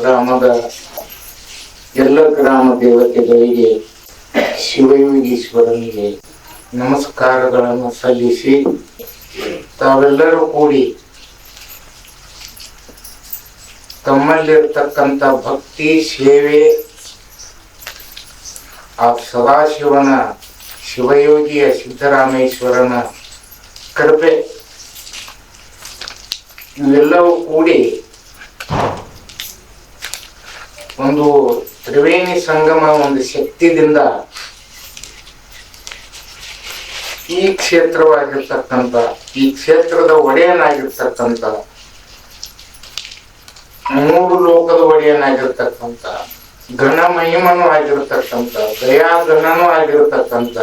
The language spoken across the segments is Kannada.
ಗ್ರಾಮದ ಎಲ್ಲ ಗ್ರಾಮ ದೇವತೆಗಳಿಗೆ, ಶಿವಯೋಗೀಶ್ವರನಿಗೆ ನಮಸ್ಕಾರಗಳನ್ನು ಸಲ್ಲಿಸಿ ತಾವೆಲ್ಲರೂ ಕೂಡಿ ತಮ್ಮಲ್ಲಿರ್ತಕ್ಕಂಥ ಭಕ್ತಿ, ಸೇವೆ ಆ ಸದಾಶಿವನ ಶಿವಯೋಗಿಯ ಸಿದ್ದರಾಮೇಶ್ವರನ ಕೃಪೆ ಇವೆಲ್ಲವೂ ಕೂಡಿ ಒಂದು ತ್ರಿವೇಣಿ ಸಂಗಮ ಒಂದು ಶಕ್ತಿದಿಂದ ಈ ಕ್ಷೇತ್ರವಾಗಿರ್ತಕ್ಕಂಥ, ಈ ಕ್ಷೇತ್ರದ ಒಡೆಯನಾಗಿರ್ತಕ್ಕಂಥ, ಮೂರು ಲೋಕದ ಒಡೆಯನಾಗಿರ್ತಕ್ಕಂಥ ಘನ ಮಹಿಮನು ಆಗಿರತಕ್ಕಂಥ ದಯಾಘನೂ ಆಗಿರತಕ್ಕಂಥ,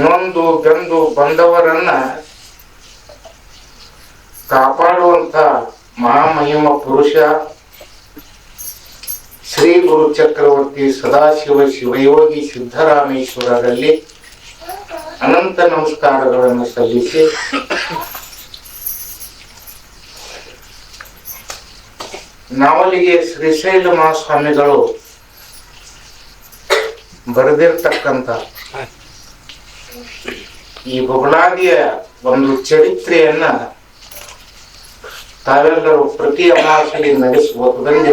ನೊಂದು ಗಂದು ಬಂದವರನ್ನ ಕಾಪಾಡುವಂತ ಮಹಾಮಹಿಮ ಪುರುಷ ಶ್ರೀ ಗುರು ಚಕ್ರವರ್ತಿ ಸದಾಶಿವ ಶಿವಯೋಗಿ ಸಿದ್ದರಾಮೇಶ್ವರರಲ್ಲಿ ಅನಂತ ನಮಸ್ಕಾರಗಳನ್ನು ಸಲ್ಲಿಸಿ ನಾವಲಿಗೆ ಶ್ರೀಶೈಲ ಮಹಾಸ್ವಾಮಿಗಳು ಬರೆದಿರ್ತಕ್ಕಂಥ ಈ ಬೊಗಳಾದಿಯ ಒಂದು ಚರಿತ್ರೆಯನ್ನ ತಾವೆಲ್ಲರೂ ಪ್ರತಿ ಅಮಾಸೆಗೆ ನಡೆಸುವುದರಲ್ಲಿ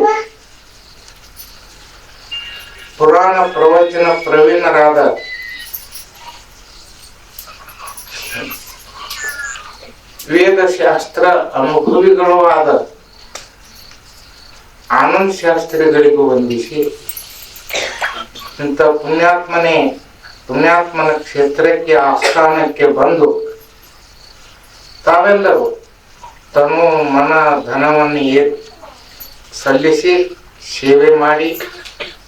ಪುರಾಣ ಪ್ರವಚನ ಪ್ರವೀಣರಾದ ವೇದಶಾಸ್ತ್ರ ಅನುಭವಿಗಳು ಆದ ಆನಂದ್ ಶಾಸ್ತ್ರಿಗಳಿಗೂ ವಂದಿಸಿ ಇಂಥ ಪುಣ್ಯಾತ್ಮನೇ ಪುಣ್ಯಾತ್ಮನ ಕ್ಷೇತ್ರಕ್ಕೆ, ಆಸ್ಥಾನಕ್ಕೆ ಬಂದು ತಾವೆಲ್ಲರೂ ತಮ್ಮ ಮನ ಧನವನ್ನು ಸಲ್ಲಿಸಿ ಸೇವೆ ಮಾಡಿ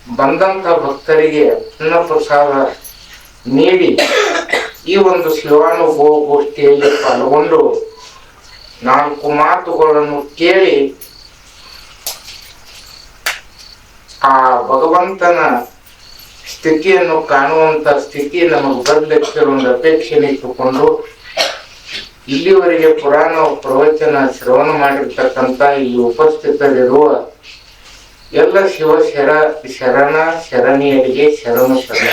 ಬಂದಂಥ ಭಕ್ತರಿಗೆ ಅನ್ನ ಪ್ರಸಾದ ನೀಡಿ ಈ ಒಂದು ಶಿವಾನುಭವ ಗೋಷ್ಠಿಯಲ್ಲಿ ಪಾಲ್ಗೊಂಡು ನಾಲ್ಕು ಮಾತುಗಳನ್ನು ಕೇಳಿ ಆ ಭಗವಂತನ ಸ್ಥಿತಿಯನ್ನು ಕಾಣುವಂತ ಸ್ಥಿತಿ ನಮಗೆ ಬರಲಿಕ್ಕೆ ಒಂದು ಅಪೇಕ್ಷೆಯನ್ನು ಇಟ್ಟುಕೊಂಡು ಇಲ್ಲಿವರೆಗೆ ಪುರಾಣ ಪ್ರವಚನ ಶ್ರವಣ ಮಾಡಿರ್ತಕ್ಕಂಥ ಇಲ್ಲಿ ಉಪಸ್ಥಿತರಿರುವ ಎಲ್ಲ ಶಿವ ಶರ, ಶರಣ, ಶರಣಿಯರಿಗೆ ಶರಣು ಶರಣ.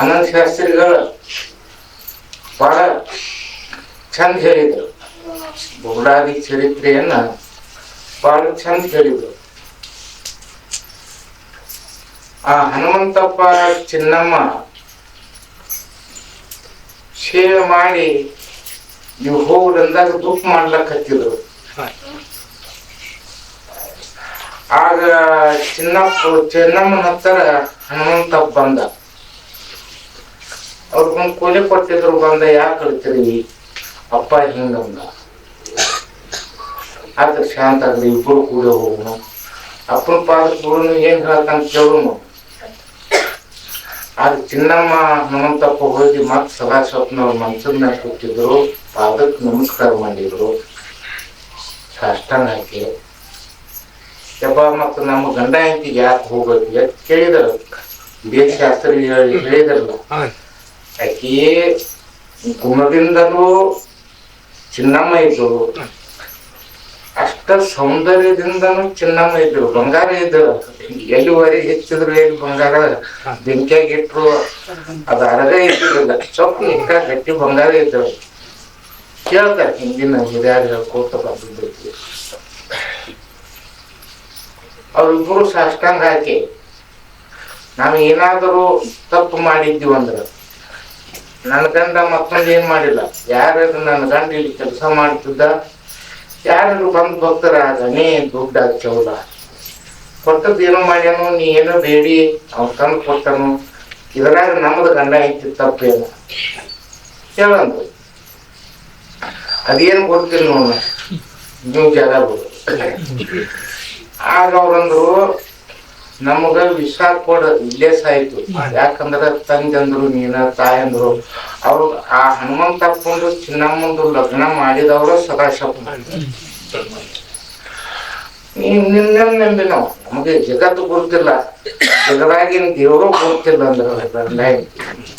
ಆನಂದ ಶಾಸ್ತ್ರಿಗಳು ಬಹಳ ಚಂದ ಹೇಳಿದ್ರು. ಬುಗುಡಾದಿ ಚರಿತ್ರೆಯನ್ನ ಬಹಳ ಚಂದ ಹೇಳಿದ್ರು. ಆ ಹನುಮಂತಪ್ಪ ಚಿನ್ನಮ್ಮ ಸೇವೆ ಮಾಡಿ ನೀವು ಹೋಗ್ರಂದಾಗ ದುಃಖ ಮಾಡ್ಲಕತ್ತಿದ್ರು. ಆಗ ಚಿನ್ನಪ್ಪ ಚಿನ್ನಮ್ಮನ ಹತ್ತರ ಹನುಮಂತ ಬಂದ. ಅವ್ರಿಗೊಂದು ಕೂಲಿ ಕೊಟ್ಟಿದ್ರು ಬಂದ ಯಾಕೆ ಕಳ್ತೀರಿ ಅಪ್ಪ ಹಿಂಗಂದ ಆದ್ರೆ ಶಾಂತ ಆಗ್ಲಿ ಇಬ್ಬರು ಕೂಡ ಹೋಗೋಣ. ಅಪ್ಪನ ಪಾದ ಕೂಡ ಏನ್ ಹೇಳ್ತಾನ ಕೇಳೋನು? ಆದ್ರೆ ಚಿನ್ನಮ್ಮ ಹನುಮಂತಪ್ಪ ಹೋಗಿ ಮತ್ ಸದಾ ಸ್ವಪ್ನ ಮನ್ಸದ ಮ್ಯಾಗ ಕೂತಿದ್ರು ಪಾದಕ್ಕೆ ನಮಸ್ಕಾರ ಮಾಡಿದ್ರು. ಸಾಷ್ಟಾಂಗ ಯಪ್ಪ ಮತ್ತು ನಮ್ಮ ಗಂಡ ಹೆಂಡತಿಗೆ ಯಾಕೆ ಹೋಗ್ಬೇಕು? ಯಾಕೆ ಕೇಳಿದರು? ದೇಶ ಶಾಸ್ತ್ರ ಹೇಳಿ, ಹೇಳಿದ್ರಲ್ಲ. ಆಕೆ ಗುಣದಿಂದಲೂ ಚಿನ್ನಮ್ಮ ಇದ್ರು ಅಷ್ಟ ಸೌಂದರ್ಯದಿಂದನೂ ಚಿನ್ನಮ್ಮ ಇದ್ರು ಬಂಗಾರ ಇದ್ರು ಎಲ್ಲಿವರೆಗೆ ಹೆಚ್ಚಿದ್ರು ಎಲ್ಲಿ ಬಂಗಾರ? ಬೆಂಕಿಯಾಗ ಇಟ್ರು ಅದು ಅರದೇ ಇದ್ದಿರಲಿಲ್ಲ ಸ್ವಲ್ಪ ಹಿಂಗ ಗಟ್ಟಿ ಬಂಗಾರ ಇದ್ರು ಕೇಳ್ತಾರೆ ಹಿಂದಿನ ಹಿರಿಯರು ಹೇಳ್ಕೋತ ಬಂದಿದ್ದೈತಿ ಅವ್ರಿಬ್ರು ಸಾಷ್ಟಾಂಗ ಹಾಕಿ. ನಾವು ಏನಾದರೂ ತಪ್ಪು ಮಾಡಿದ್ದೀವಿ ಅಂದ್ರೆ, ನನ್ನ ಗಂಡ ಮತ್ತೊಂದು ಏನ್ ಮಾಡಿಲ್ಲ? ಯಾರು ನನ್ನ ಗಂಡ ಇಲ್ಲಿ ಕೆಲಸ ಮಾಡ್ತಿದ್ದ? ಯಾರು ಬಂದ್ ಭಕ್ತರ ನೀ ದುಡ್ಡು ಹಾಕ್ಯವಲ್ಲ ಕೊಟ್ಟದ್ದು ಏನೋ ಮಾಡ್ಯಾನು, ನೀ ಏನೋ ಬೇಡಿ, ಅವ್ನು ತಂದು ಕೊಟ್ಟನು. ಇದ್ರಾಗ ನಮ್ದು ಗಂಡ ಐತಿ ತಪ್ಪೇನು. ಹೇಳಂದು ಅದೇನು ಗೊತ್ತಿಲ್ಲ ನೋಡ. ನೀವು ಜಾಗ ಆಗ ಅವ್ರಂದ್ರು, ನಮಗ ವಿಷ ಕೊಡ, ಇಲ್ಲೇ ಸಾಯ್ತು. ಯಾಕಂದ್ರ ತಂದಂದ್ರು ನೀನ, ತಾಯಂದ್ರು. ಅವ್ರು ಆ ಹನುಮಂತಪ್ಪಂದು ಚಿನ್ನಮ್ಮಂದು ಲಗ್ನ ಮಾಡಿದವರು ಸದಾಶಿವ ನೀವು ನಿನ್ನ ನಾವು. ನಮಗೆ ಜಗತ್ತು ಗೊತ್ತಿಲ್ಲ ಜಗದಾಗಿನ ದೇವರು ಗೊತ್ತಿಲ್ಲ ಅಂದ್ರೆ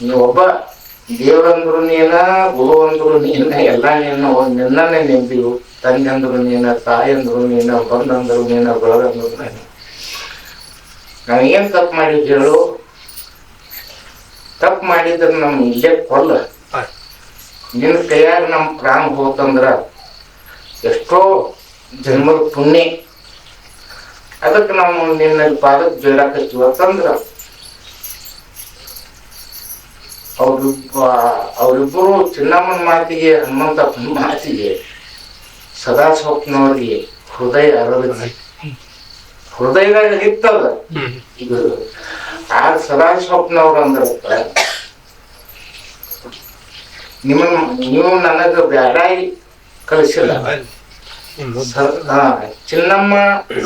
ನೀವೊಬ್ಬ ದೇವರಂದ್ರು ನೀನ ಗುರು ಅಂದ್ರು ನೀನ, ಎಲ್ಲ ನೀನ, ನಿನ್ನನ್ನೇ ನೆಂಬಿವು ತಂದೆ ಅಂದ್ರು ನೀನ ತಾಯಿ ಅಂದ್ರು ನೀನ, ಬಂದಂದ್ರು ನೀನ ಬೆಳಗಂದ್ರು ನಾನು. ತಪ್ಪು ಮಾಡಿದ್ವಿ ಹೇಳು? ಮಾಡಿದ್ರೆ ನಮ್ ಇಲ್ಲೇ ಕೊಲ್ಲ. ನಿನ್ನ ಕೈಯಾಗ ನಮ್ ಪ್ರಾಣ ಹೋತಂದ್ರ ಎಷ್ಟೋ ಜನ್ಮದ ಪುಣ್ಯ. ಅದಕ್ಕೆ ನಾವು ನಿನ್ನ ಪಾದಕ್ಕೆ ಬೀಳಾಕತ್ತೀವತ್ತಂದ್ರ ಅವರಿಬ್ಬ ಅವರಿಬ್ಬರು ಚಿನ್ನಮ್ಮನ ಮಾತಿಗೆ ಹನುಮಂತಪ್ಪನ ಮಾತಿಗೆ ಸದಾ ಸ್ವಪ್ನವರಿಗೆ ಹೃದಯ ಅರಳಿಸಿ ಹೃದಯದಾಗ ಇತ್ತದ ಇದು ಆ ಸದಾ ಸ್ವಪ್ನವ್ರು ಅಂದ್ರ ನಿಮ್ಮ ನೀವು ನನಗೆ ಸ- ಹಾ, ಚಿನ್ನಮ್ಮ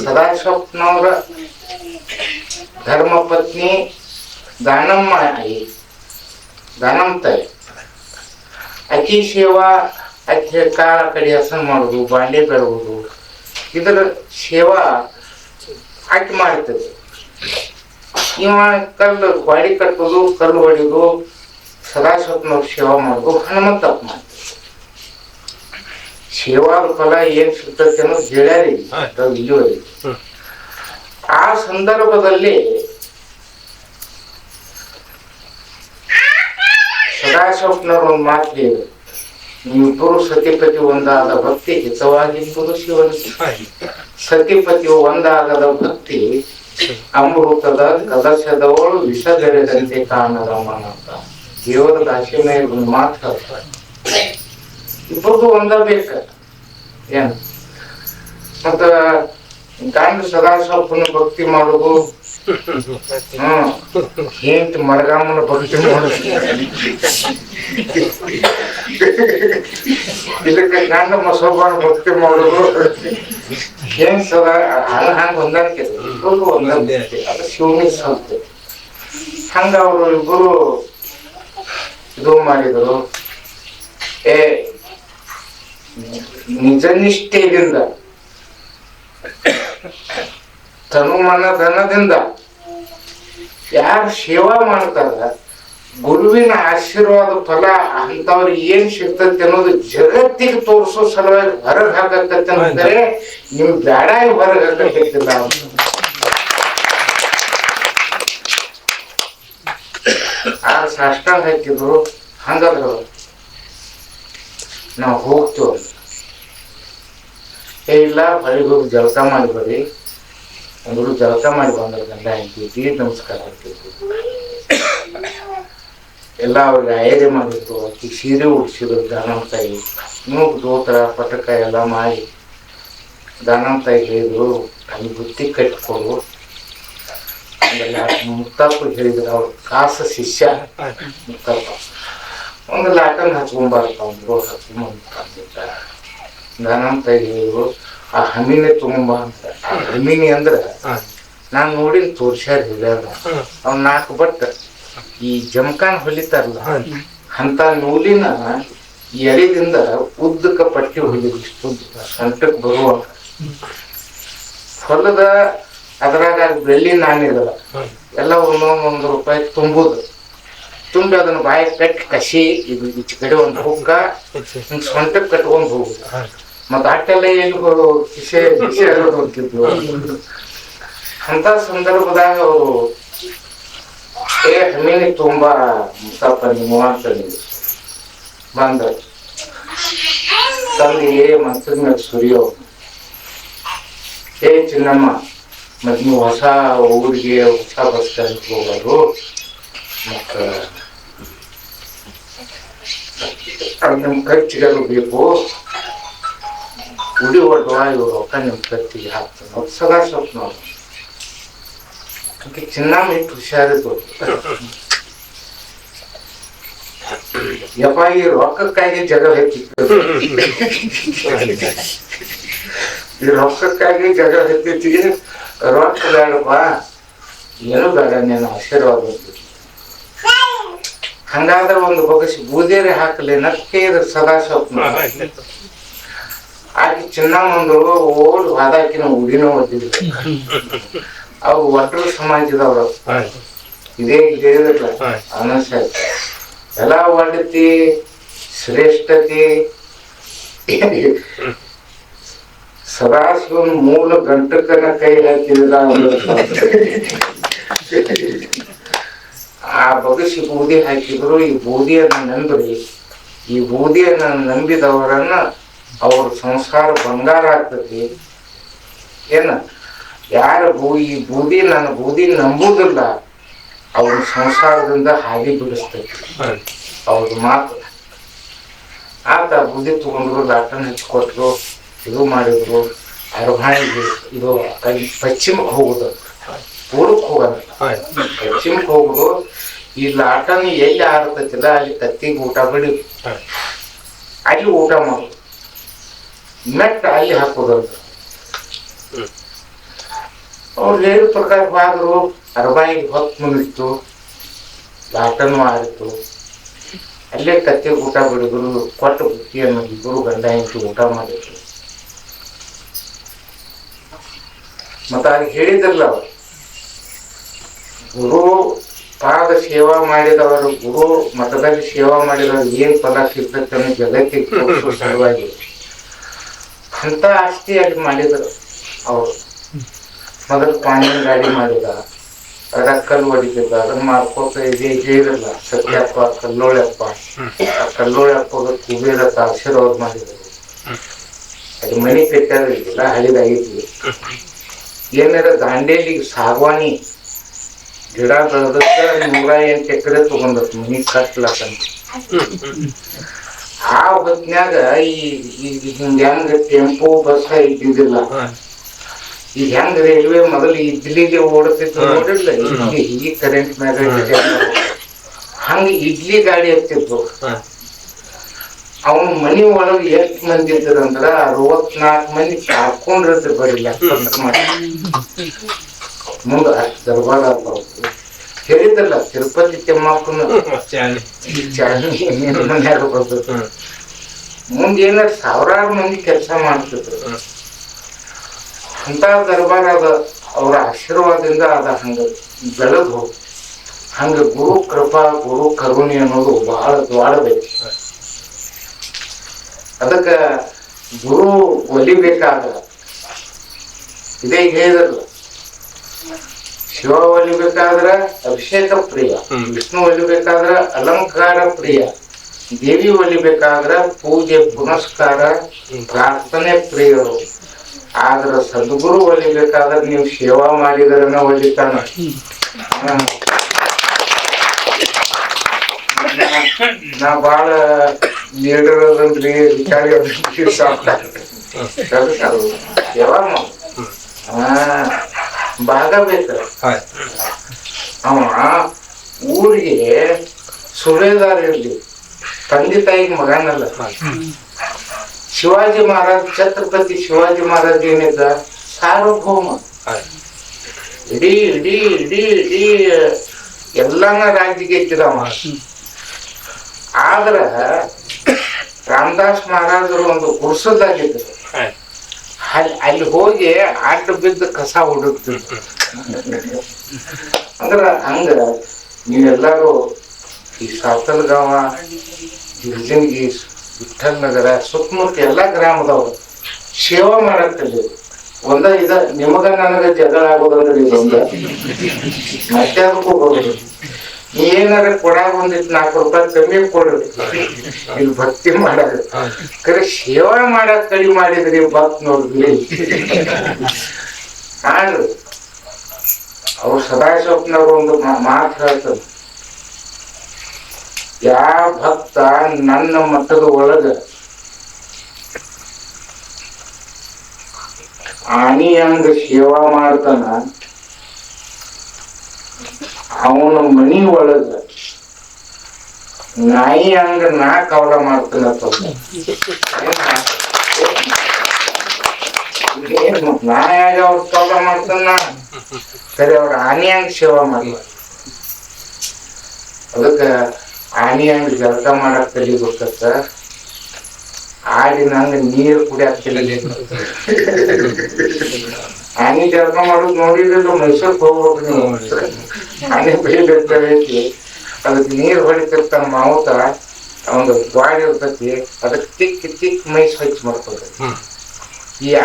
ಸದಾ ಸ್ವಪ್ನವ್ರ ಧರ್ಮ ಪತ್ನಿ ದಾನಮ್ಮ ಆಯಿ ದಾನಮ್ಮ ತಾಯಿ ಅಕ್ಕಿ ಸೇವಾ ಅಕ್ಕಿ ಕಾಲ ಕಡೆ ಹಸನ ಮಾಡುದು ಬಾಂಡೆ ಬೆಳಗುದು ಇದರ ಸೇವಾ ಆಕೆ ಮಾಡ್ತದೆ. ಇವ ಕಲ್ಲು ಗಾಡಿ ಕಟ್ಟುದು ಕಲ್ಲು ಹೊಡಿಯೋದು ಸದಾ ಸ್ವಪ್ನವ್ರ ಸೇವಾ ಮಾಡಬೇಕು ಹನುಮಂತಪ್ಪ ಮಾಡ್ತಾರೆ ಸೇವಾದ ಫಲ ಏನ್ ಸಿಗ್ತೈತೆ ಅನ್ನೋದು ಹೇಳ್ಯಾರಿ ಇಲ್ಲಿವರೆಗೆ. ಆ ಸಂದರ್ಭದಲ್ಲಿ ಸದಾ ಸ್ವಪ್ನವ್ರ ಒಂದು ಮಾತು ನಿಮ್ಮಿಬ್ಬರು ಸತಿಪತಿ ಒಂದಾದ ಭಕ್ತಿ ಹಿತವಾಗಿಬ್ಬರು ಶಿವನ ಸತಿಪತಿ ಒಂದಾಗದ ಭಕ್ತಿ ಅಮೃತದ ಕಲಶದವಳು ವಿಷಗರೆದಂತೆ ಕಾಣರಮ್ಮನ ಅಂತ ದೇವರ ದಾಸಿ ಮೇಲೆ ಒಂದು ಮಾತು ಹೇಳ್ತಾರೆ. ಇಬ್ಬರದು ಒಂದ ಬೇಕ. ಏನ್? ಮತ್ತ ಗಂಡ ಸದಾ ಸ್ವಲ್ಪನ ಭಕ್ತಿ ಮಾಡುದು. ಹ್ಮ್. ಮರಗಾಮನ ಭಕ್ತಿ ಮಾಡುದು. ಇದಕ್ಕೆ ಗಂಡ ಮಸೋಬಾನ ಭಕ್ತಿ ಮಾಡುದು. ಏನ್ ಸದಾ ಹಂಗ ಹಂಗ ಹೊಂದಾಣಿಕೆ ಇಬ್ಬರದು ಹೊಂದಾಣಿಕೆ ಅದು ಶಿವನಿ ಸಂತೆ. ಹಂಗ ಅವರು ಇಬ್ಬರು ಇದು ಮಾಡಿದರು. ಏ ನಿಜ ನಿಷ್ಠೆಯಿಂದ ತನುಮನ ಧನದಿಂದ ಯಾರು ಸೇವಾ ಮಾಡ್ತಾರ ಗುರುವಿನ ಆಶೀರ್ವಾದ ಫಲ ಅಂತವ್ರಿಗೆ ಏನ್ ಸಿಗ್ತೈತಿ ಅನ್ನೋದು ಜಗತ್ತಿಗೆ ತೋರಿಸೋ ಸಲುವಾಗಿ ಹೊರಗೆ ಹಾಕತ್ತಂತಂದ್ರೆ ನಿಮ್ ಬ್ಯಾಡಾಗಿ ಹೊರಗೆ ಹಾಕತ್ತಿಲ್ಲ ಆ ಸಾಷ್ಟಾಂಗ ಹಾಕಿದ್ರು ಹಂಗಾದ್ರು. ನಾವು ಹೋಗ್ತೀವಿ. ಏ, ಇಲ್ಲ ಹೊರಗೆ ಹೋಗಿ ಮಾಡಿ ಬರ್ರಿ ಅಂದ್ರು ಜಳಕ ಮಾಡಿ ಬಂದ್ರೆ ಗಂಡ ಹೆಂಡತಿ ನಮಸ್ಕಾರ ಆಗ್ತಿತ್ತು ಎಲ್ಲ ಅವ್ರಿಗೆ ಆಯ್ದೆ ಮಾಡಿತ್ತು ಅಕ್ಕಿ ಸೀರೆ ಉಡ್ಸಿದ್ರು ದಾನಮ್ಮ ತಾಯಿ ನೀವು ದೋತ್ರ, ಪಟಕ ಎಲ್ಲ ಮಾಡಿ ದಾನಮ್ಮ ತಾಯಿ ಹೇಳಿದ್ರು ಅಲ್ಲಿ ಬುತ್ತಿ ಕಟ್ಟಿಕೊಡು ಆಮೇಲೆ ಮುತ್ತಪ್ಪ ಹೇಳಿದ್ರು ಅವ್ರ ಕಾಸ ಶಿಷ್ಯ. ಮುತ್ತಪ್ಪ. ಒಂದು ಲಾಟನ್ ಹಚ್ಕೊಂಬಾರಪ್ಪ ಅಂದ್ರು ಹಚ್ಕೊಂಬಂದಿದ್ದ ನಾನಂತ ಹೇಳಿದ್ರು ಆ ಹಣ್ಣಿನೇ ತುಂಬ ಅಂತ. ಆ ಹಮ್ಮಿನಿ ಅಂದ್ರೆ ನಾನು ನೋಡಿನ ತೋರ್ಸ್ಯಾರ ಹೇಳ್ಯಾರ ಅವ್ನ ನಾಲ್ಕು ಬಟ್ ಈ ಜಮಖಾನ್ ಹೊಲಿತಾರಲ್ಲ ಅಂತ ನೂಲಿನ ಎಳೆದಿಂದ ಉದ್ದಕ್ಕ ಪಟ್ಟಿ ಹೊಲಿದ್ರು ಇಷ್ಟು ಉದ್ದ ಸಂಟಕ್ ಬರುವ ಹೊಲದ ಅದ್ರಾಗ ಬೆಳ್ಳಿ ನಾಣ್ಯಗಳ ಎಲ್ಲ ಒಂದೊಂದೊಂದು ರೂಪಾಯಿ ತುಂಬುದು. ತುಂಬಿ ಅದನ್ನ ಬಾಯಿ ಕಟ್ಟಿ ಕಸಿ ಇದು ಈಚೆ ಕಡೆ ಒಂದು ಹುಗ್ಗ ಹಿಂಗ್ ಸೊಂಟಕ್ಕೆ ಕಟ್ಕೊಂಡು ಹೋಗುದು. ಮತ್ತ ಅಟ್ಟೆಲ್ಲ ಏನು ಕಿಸೆ ಕಿಸೆ ಅಲ್ಲೋದು ಹೋಗ್ತಿದ್ವು. ಅಂತ ಸಂದರ್ಭದಾಗ ಅವರು ಏ ಹಣ್ಣಿನ ತುಂಬಾ ಮುಸ್ತಪ್ಪ ನಿಮ್ಮ ಅಂತ ಬಂದ ತಂದು ಏ ಮೇಲೆ ಸುರಿಯೋ. ಏ ಚಿನ್ನಮ್ಮ ಮತ್ ನೀವು ಹೊಸ ಊರಿಗೆ ಹೊಸ ಬಸ್ ಸ್ಟ್ಯಾಂಡ್ ಹೋಗೋದು ಮತ್ತ ಅದು ನಿಮ್ಮ ಖರ್ಚಿಗೆಲ್ಲ ಬೇಕು ಉಡಿ ಹೊಡೆದ ಇವ್ರು ರೊಕ್ಕ ನಿಮ್ಮ ಖರ್ಚಿಗೆ ಹಾಕ್ತಾನೆ ಅವ್ರು ಸದಾ ಸ್ವಪ್ನ ಅವ್ರು. ಆಕೆ ಚಿನ್ನಮ್ಮ ಇಟ್ಟು ಹುಷಾರಿದ್ದು ಯಪ್ಪ ಈ ರೊಕ್ಕಕ್ಕಾಗಿ ಜಗಳ ಹೆಚ್ಚಿತ್ತು ಈ ರೊಕ್ಕಕ್ಕಾಗಿ ಜಗಳ ಹೆಚ್ಚಿಗೆ ರೊಕ್ಕ ಬೇಡಪ್ಪ ಏನು ಬೇಡ ನೀನು ಆಶೀರ್ವಾದ ಹಂಗಾದ್ರೆ ಒಂದು ಬಗಸಿ ಬೂದೇರಿ ಹಾಕಲಿ, ನಕ್ಕೆ ಇದ್ರ ಸದಾ ಸ್ವಪ್ನ ಆಕೆ ಚಿನ್ನಮ್ಮಂದು ಓಡ್ ವಾದಾಕಿನ ಉಡಿನೂ ಓದಿದ್ರು ಅವು ಒಟ್ಟು ಸಮಾಜದವರು. ಇದೇ ಹೇಳಿದ್ರಲ್ಲ ಅನಸ ಎಲ್ಲ ಒಡತಿ ಶ್ರೇಷ್ಠತೆ. ಸದಾಶಿವನ್ ಮೂಲ ಗಂಟಕನ ಕೈ ಹಾಕಿದ ಆ ಬಗಸಿ ಬೂದಿ ಹಾಕಿದ್ರು ಈ ಬೂದಿಯನ್ನ ನಂಬ್ರಿ ಈ ಬೂದಿಯನ್ನ ನಂಬಿದವರನ್ನ ಅವ್ರ ಸಂಸ್ಕಾರ ಬಂಗಾರ ಆಗ್ತತಿ. ಏನ? ಯಾರ ಬೂ ಈ ಬೂದಿ ನನ್ನ ಬೂದಿ ನಂಬುದಿಲ್ಲ. ಅವ್ರ ಸಂಸಾರದಿಂದ ಹಾಗೆ ಬಿಡಿಸ್ತೈತಿ. ಅವ್ರ ಮಾತು. ಆತ ಬೂದಿ ತಗೊಂಡ್ರು ಲಾಟನ್ ಹಚ್ಕೊಟ್ರು ಇದು ಮಾಡಿದ್ರು ಅರಭಾಣಿಗೆ ಇದು ಪಶ್ಚಿಮಕ್ಕೆ ಹೋಗುದು. ಪೂರ್ವಕ್ಕೆ ಹೋಗೋದು ಪಶ್ಚಿಮಕ್ಕೆ ಹೋಗುದು, ಈ ಲಾಟನ್ ಎಲ್ಲಿ ಆರ್ತೈತಿಲ್ಲ ಅಲ್ಲಿ ಕತ್ತಿಗೆ ಊಟ ಬಿಡಿ ಅಲ್ಲಿ ಊಟ ಮಾಡೋದು. ಮೆಟ್ಟ ಅಲ್ಲಿ ಹಾಕೋದು ಅವ್ರು ಹೇಳಿದ ಪ್ರಕಾರ ಬಾದ್ರು ಅರಬಾಯಿಗೆ ಹೊತ್ತು ಮುಂದಿತ್ತು ಲಾಟನು ಆಡಿತು. ಅಲ್ಲೇ ಕತ್ತಿಗೆ ಊಟ ಬಿಡಿದ್ರು ಕೊಟ್ಟು ಬುತ್ತಿಯನ್ನು ಇಬ್ಬರು ಗಂಡ ಹೆಂಡತಿ ಊಟ ಮಾಡಿದ್ರು. ಮತ್ತ ಅದಕ್ಕೆ ಹೇಳಿದ್ರಲ್ಲ ಅವರು. ಗುರು ಪಾದ ಸೇವಾ ಮಾಡಿದವರು, ಗುರು ಮಠದಲ್ಲಿ ಸೇವಾ ಮಾಡಿದವರು ಏನು ಫಲ ಸಿಗ್ತೈತೆ ಅನ್ನೋ ಜಗತ್ತಿಗೆ ತೋರಿಸೋ ಸಲುವಾಗಿ ಅಂಥ ಆಸ್ತಿ ಅಲ್ಲಿ ಮಾಡಿದರು ಅವರು. ಮೊದಲು ಪಾಂಡಿಯನ್ ಗಾಡಿ ಮಾಡಿದ ಕಲ್ಲು ಹೊಡಿತಿದ್ದ, ಅದನ್ನ ಮಾಡ್ಕೋತ ಇದೇ ಹೇಳಿರಲ್ಲ ಸತ್ಯಪ್ಪ, ಕಲ್ಲೋಳಪ್ಪ. ಆ ಕಲ್ಲೋಳಪ್ಪಗ ಕುಬೇರತ ಆಶೀರ್ವಾದ ಮಾಡಿದರು. ಅದು ಮನೆ ಕಟ್ಟಾದಿಲ್ಲ ಹಳಿದಾಗಿದ್ವಿ ಏನಾರ ದಾಂಡೇಲಿಗೆ ಸಾಗವಾನಿ ಗಿಡ ಬೆಳೆದಕ್ಕೆ ನೂರ ಎಂಟು ಎಕರೆ ತಗೊಂಡತ್ ಮನಿ ಕಟ್ಲಕ್ಕಂತ ಆ ಹೊತ್ನ್ಯಾಗ ಈ ಈ- ಹಿಂಗ ಹೆಂಗ ಟೆಂಪೋ ಬಸ್ ಇದ್ದಿದ್ದಿಲ್ಲ. ಈಗ ಹೆಂಗ್ ರೈಲ್ವೆ ಮೊದಲು ಇಡ್ಲಿಗೆ ಓಡ್ತಿತ್ತು ನೋಡಿಲ್ಲ ಇಡ್ಲಿ ಈ ಕರೆಂಟ್ ಮ್ಯಾಗ ಹಂಗೆ ಹಂಗ ಇಡ್ಲಿ ಗಾಡಿ ಹತ್ತಿತ್ತು ಅವನ ಮನಿ ಒಳಗೆ ಎಷ್ಟ್ ಮಂದಿ ಇರ್ತದಂದ್ರ ಅರವತ್ನಾಲ್ಕು ಮಂದಿ ಕಾಕೊಂಡ್ರಿದ್ರು ಬರಿಲ್ಲ ಮುಂದ ದರ್ಬಾರ ಹೇಳಿದ್ರಲ್ಲ ತಿರುಪತಿ ತಿಮ್ಮಕ್ಕನ ಮುಂದ ಮನ್ಯಾಗ ಬರ್ಬೇಕು ಮುಂದೆ ಏನಾರ ಸಾವಿರಾರು ಮಂದಿ ಕೆಲಸ ಮಾಡ್ತಿದ್ರು. ಅಂತ ದರ್ಬಾರ್ ಅದ ಅವ್ರ ಆಶೀರ್ವಾದದಿಂದ ಅದ ಹಂಗ ಬೆಳೆದು ಹೋಗ್. ಹಂಗ ಗುರು ಕೃಪಾ ಗುರು ಕರುಣೆ ಅನ್ನೋದು ಬಹಳ ದ್ವಾಡಬೇಕು ಅದಕ್ಕ ಗುರು ಒಲಿಬೇಕಾದ್ರ ಇದೇ ಹೇಳಿದ್ರು. ಶಿವ ಒಲಿಬೇಕಾದ್ರ ಅಭಿಷೇಕ ಪ್ರಿಯ. ವಿಷ್ಣು ಒಲಿಬೇಕಾದ್ರ ಅಲಂಕಾರ ಪ್ರಿಯ. ದೇವಿ ಒಲಿಬೇಕಾದ್ರ ಪೂಜೆ ಪುನಸ್ಕಾರ ಪ್ರಾರ್ಥನೆ ಪ್ರಿಯರು. ಆದ್ರ ಸದ್ಗುರು ಒಲಿಬೇಕಾದ್ರ ನೀವು ಸೇವಾ ಮಾಡಿದ್ರನ ಒಲಿತಾನ. ನಾ ಬಾಳ ಭಾಗ ಬೇಕು. ಅವ ಊರಿಗೆ ಸುರೇದಾರ ಇರ್ಲಿ. ತಂದೆ ತಾಯಿಗೆ ಮಗನಲ್ಲ. ಶಿವಾಜಿ ಮಹಾರಾಜ್ ಛತ್ರಪತಿ ಶಿವಾಜಿ ಮಹಾರಾಜ್ ಏನಿದ್ದ? ಸಾರ್ವಭೌಮ. ಇಡೀ ಇಡೀ ಇಡೀ ಇಡೀ ಎಲ್ಲಾನ ರಾಜ್ಯಕ್ಕೆ ಇಟ್ಟಿದವ. ಆದ್ರ ರಾಮದಾಸ್ ಮಹಾರಾಜರು ಒಂದು ಗುಡ್ಸದಾಗಿದ್ರು ಅಲ್ಲಿ ಅಲ್ಲಿ ಹೋಗಿ ಅಡ್ಡ ಬಿದ್ದು ಕಸ ಹುಡುಕ್ತಿದ್ರು. ಅಂದ್ರ ಹಂಗ ನೀವೆಲ್ಲರೂ ಈ ಸಾತಲ್ಗಾವ ಗಿರ್ಜನ್ಗಿ ವಿಠಲ್ ನಗರ ಸುತ್ತಮುತ್ತ ಎಲ್ಲಾ ಗ್ರಾಮದವರು ಸೇವಾ ಮಾಡಕ್ ಕಲೀರಿ. ಒಂದ ಇದ ನಿಮಗ ನನಗ ಜಗಳ ಆಗೋದಂದ್ರೆ ಇದೊಂದ. ಅದಕ್ಕೂ ಬರೋದು ನೀ ಏನಾರ ಕೊಡಾಗ ಒಂದಿಟ್ಟು ನಾಲ್ಕು ರೂಪಾಯಿ ಕಮ್ಮಿ ಕೊಡ್ರಿ ಇಲ್ಲಿ ಭಕ್ತಿ ಮಾಡಾರ ಕರೆ ಸೇವಾ ಮಾಡಕ್ ಕಡಿಮೆ ಮಾಡಿದ್ರಿ ಭಕ್ತ್ ನೋಡಿದ್ರಿ ಮಾಡ್ರಿ ಅವ್ರು ಸದಾ ಸ್ವಪ್ನವ್ರು ಒಂದು ಮಾ- ಮಾತು ಹೇಳ್ತಾರೆ ಯಾವ ಭಕ್ತ ನನ್ನ ಮಟ್ಟದ ಒಳಗ ಆನಿ ಹಂಗ ಸೇವಾ ಮಾಡ್ತಾನ ಅವನ ಮನಿ ಒಳಗ ನಾಯಿ ಹಂಗ ನಾ ಕವಲ ಮಾಡ್ತಾನ ನಾಯಾಗ ಅವ್ರ ಕವಲ ಮಾಡ್ತಾನ? ಸರಿ, ಅವ್ರ ಆನಿ ಹಂಗ ಸೇವಾ ಮಾಡ್ಲ. ಅದಕ್ಕ ಆನಿ ಹಂಗ ಜಳಕ ಮಾಡಕ್ ಕಲಿಬೇಕತ್ತ ಆಡಿನ ನೀರು ನೀರ್ ಕುಡಿಯಕ್ ಕಲಿಬೇಕು ಆನಿ ಜಳಕ ಮಾಡೋದು ನೋಡಿದ್ರೆ ಮೈಸೂರ್ ಹೋಗ್ಬೇಕು ನೀವು? ಆನೆ ಬೆಳಿಬೇಕು ಐತಿ ಅದಕ್ಕೆ ನೀರು ಹೊಡಿತಿರ್ತಾನ ಮಾವುತ ಒಂದು ಗಾಡಿ ಇರ್ತೈತಿ ಅದಕ್ಕೆ ತಿಕ್ಕಿ ತಿಕ್ಕಿ ಮೈ ಸ್ವಚ್ಛ ಮಾಡ್ತದೆ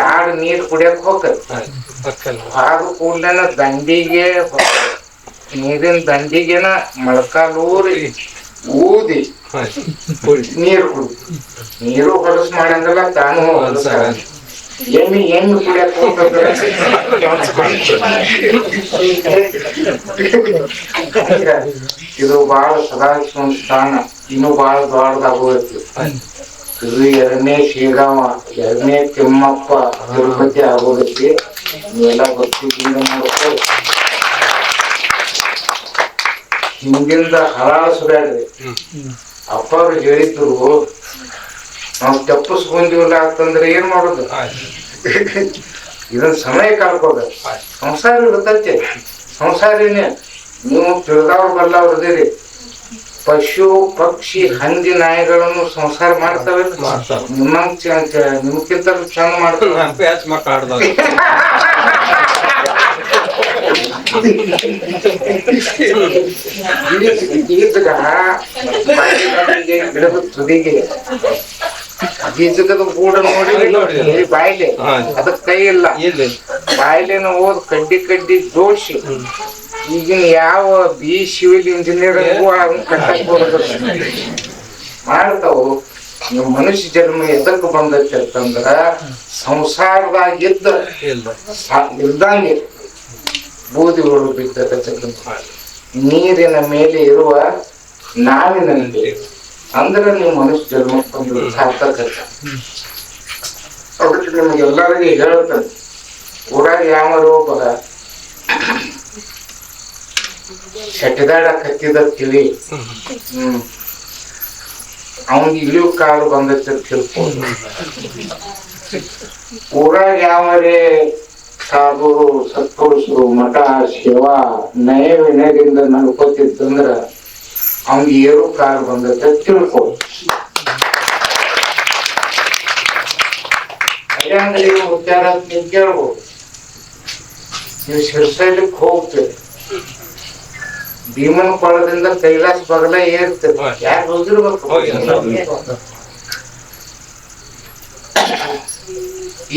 ಆಡು ನೀರು ಕುಡಿಯಕ್ ಹೋಗ್ತದೆ. ಆದ ಕೂಡ್ಲೇನ ದಂಡಿಗೆ ನೀರಿನ ದಂಡಿಗೆನ ಮೊಳಕಾಲೂರಿ ಊದಿ ನೀರು ಕುಡಿ ನೀರು ಹೊಲಸು ಮಾಡಂಗಲ್ಲ ತಾನು ಹೊಲಸ ಎಮ್ಮಿ ಹೆಂಗ್ ಕುಡಿಯಕ್ ಇದು ಬಹಳ ಸದಾಶಿವನ್ ಸ್ಥಾನ. ಇನ್ನು ಬಹಳ ದೊಡ್ಡದಾಗೋಯ್ತು. ಇದು ಎರಡನೇ ಶ್ರೀರಾಮ, ಎರಡನೇ ತಿಮ್ಮಪ್ಪ ತಿರುಪತಿ ಆಗೋದಕ್ಕೆ ನೀವೆಲ್ಲ ಭಕ್ತಿಯಿಂದ ನೋಡ್ಕೊ. ಹಿಂದಿಂದ ಹರಾಳಿಸ್ಬೇಡ್ರಿ ಅಪ್ಪ ಅವ್ರು ಹೇಳಿದ್ರು ನಾವು ತಪ್ಪಿಸ್ಕೊಂಡಿವಲ್ಲ ಅಂತಂದ್ರೆ ಏನ್ ಮಾಡೋದು ಇದನ್ನ ಸಮಯ ಕಳ್ಕೋದ ಸಂಸಾರ ಇರ್ತೈತಿ ಸಂಸಾರಿನೇ ನೀವು ತಿಳ್ದವ್ರು ಬಲ್ಲವ್ರು ಇದೀರಿ ಪಶು ಪಕ್ಷಿ ಹಂದಿ ನಾಯಿಗಳನ್ನು ಸಂಸಾರ ಮಾಡ್ತವೆ. ನಿಮ್ಮಂಗ್ ನಿಮ್ಗಿಂತ ಚಂದ ಮಾಡ್ತವೆ ಬಾಯಿಗೆ ಗಿಡದ ತುದಿಗೆ ಬೀಜಗದ ಗೂಡ ನೋಡಿ ಬಾಯಿಲೆ. ಅದಕ್ ಕೈ ಇಲ್ಲ ಬಾಯಿಲೆನ ಓದ್ ಕಡ್ಡಿ ಕಡ್ಡಿ ಜೋಡಿಸಿ ಈಗಿನ ಯಾವ ಬಿ ಸಿವಿಲ್ ಇಂಜಿನಿಯರ್ ಕಟ್ಟಕ್ ಬರೋದಿಲ್ಲ ಮಾಡ್ತಾವು ನೀವು ಮನುಷ್ಯ ಜನ್ಮ ಎದಕ್ ಬಂದೈತೆ ಅಂತಂದ್ರ ಸಂಸಾರದಾಗ ಇದ್ದ ಇಲ್ದಂಗೆ ಬೂದಿ ಒಳಗೆ ಬಿದ್ದ ನೀರಿನ ಮೇಲೆ ಇರುವ ನಾವಿನಲ್ಲಿ ಅಂದ್ರೆ ನೀವು ಮನುಷ್ಯ ಜನ್ಮಕ್ಕೆ ಬಂದು ಸಾರ್ಥಕ. ಅದಕ್ಕೆ ನಿಮ್ಗೆಲ್ಲರಿಗೂ ಹೇಳ್ತೇನೆ ಊರಾಗ ಯಾವ ಒಬ್ಬ ಶೆಟ್ಟಿದಾಡ ಕತ್ತಿದ ತಿಳಿ ಹ್ಮ್. ಅವನಿಗೆ ಇಳಿಯು ಕಾಲು ಬಂದೈತೆ ಅಂತ ತಿಳ್ಕೊಂಡು. ಊರಾಗ ಯಾವರೇ ಸಾಧುರು ಸತ್ಪುರುಷರು ಮಠ ಶಿವ ನಯ ವಿನಯದಿಂದ ನಡ್ಕೋತಿತ್ತಂದ್ರ ಅವ್ನಿಗೆ ಏರು ಕಾಲು ಬಂದೈತೆ ಅಂತ ತಿಳ್ಕೊ ಅಯ್ಯಂಗ್ರಿ ಉಚ್ಚಾರ ನೀವು ಕೇಳ್ಬೋದು ನೀವು ಶಿರ್ಸೈಲಿಕ್ಕೆ ಹೋಗ್ತೀರಿ ಭೀಮನ ಕೊಳದಿಂದ ಕೈಲಾಸ ಬಗಲ ಏರ್ತದೆ. ಯಾರು ಹೋಗಿರ್ಬೇಕು ಹೋಗಿ.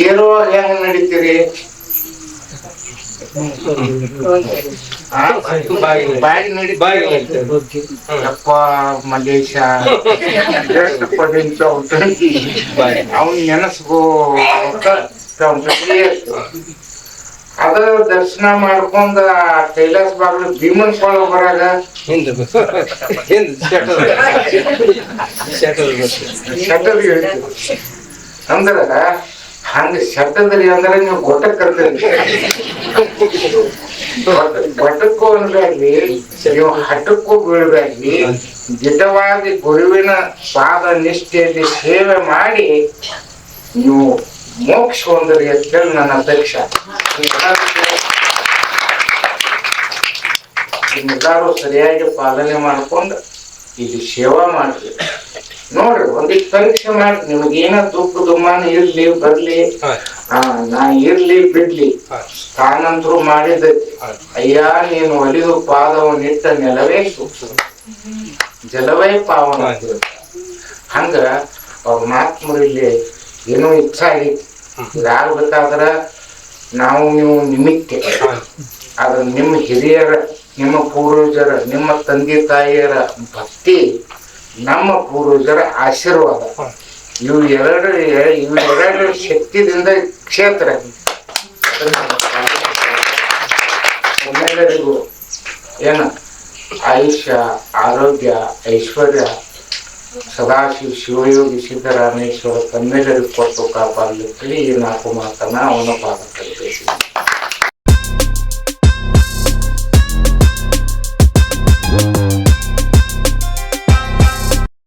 ಏರುವಾಗ ಹೆಂಗ್ ನಡೀತೀರಿ ಅವ್ನ್ ಅದ ದರ್ಶನ ಮಾಡ್ಕೊಂಡ ಕೈಲಾಸ ಬಾಗ್ಲು ಭೀಮನ್ ಕೊಳ ಬರಾಗ ಅಂದ್ರ ಹಂಗ ಶಬ್ದದಲ್ಲಿ ಅಂದ್ರೆ ನೀವು ಗೊಟ್ಟ ಕರ್ತೀರಿ ಗೊಟ್ಟಕ್ಕೂ ಅನ್ಬೇಡ್ರಿ ನೀವು ಹಠಕ್ಕೂ ಬೀಳ್ಬೇಡ್ರಿ ದಿಟವಾಗಿ ಗುರುವಿನ ಪಾದ ನಿಷ್ಠೆಯಲ್ಲಿ ಸೇವೆ ಮಾಡಿ ನೀವು ಮೋಕ್ಷ ಹೊಂದ್ರಿ ಅಂತ ಹೇಳಿ ನನ್ನ ಅಧ್ಯಕ್ಷ ನಿಮ್ಮೆಲ್ಲರೂ ಸರಿಯಾಗಿ ಪಾಲನೆ ಮಾಡ್ಕೊಂಡು ಇದು ಸೇವಾ ಮಾಡ್ರಿ ನೋಡ್ರಿ ಒಂದಿಷ್ಟು ಪರೀಕ್ಷೆ ಮಾಡಿ ನಿಮ್ಗೆ ಏನ ದುಃಖ ದುಮ್ಮಾನ ಇರ್ಲಿ ಬರ್ಲಿ ನಾ ಇರ್ಲಿ ಬಿಡ್ಲಿ. ತಾನಂತರೂ ಮಾಡಿದ. ಅಯ್ಯ ನೀನು ಒಲಿದು ಪಾದವನ್ನಿಟ್ಟ ನೆಲವೇ ಸೂಕ್ಷ್ಮ. ಜಲವೇ ಪಾವನ. ಹಂಗ ಅವ್ರ ಮಾತು ಇಲ್ಲಿ ಏನೋ ಇಚ್ಛಾ ಆಗೈತಿ ಬೇಕಾದ್ರ ನಾವು ನೀವು ನಿಮಿತ್ತೆ. ಆದ್ರ ನಿಮ್ಮ ಹಿರಿಯರ ನಿಮ್ಮ ಪೂರ್ವಜರ ನಿಮ್ಮ ತಂದೆ ತಾಯಿಯರ ಭಕ್ತಿ ನಮ್ಮ ಪೂರ್ವಜರ ಆಶೀರ್ವಾದ. ಇವು ಎರಡು ಇವು ಎರಡು ಶಕ್ತಿದಿಂದ ಕ್ಷೇತ್ರ. ಎಲ್ಲರಿಗೂ ಏನ? ಆಯುಷ್ಯ, ಆರೋಗ್ಯ, ಐಶ್ವರ್ಯ, ಸದಾಶಿವ, ಶಿವಯೋಗಿ, ಸಿದ್ದರಾಮೇಶ್ವರ ತಮ್ಮೆಲ್ಲರಿಗೂ ಕೊಟ್ಟು ಕಾಪಾಡಲಿಕ್ಕೆ ಈ ನಾಲ್ಕು ಮಾತನ್ನ ಅವನ ಪಾದಕ್ಕೆ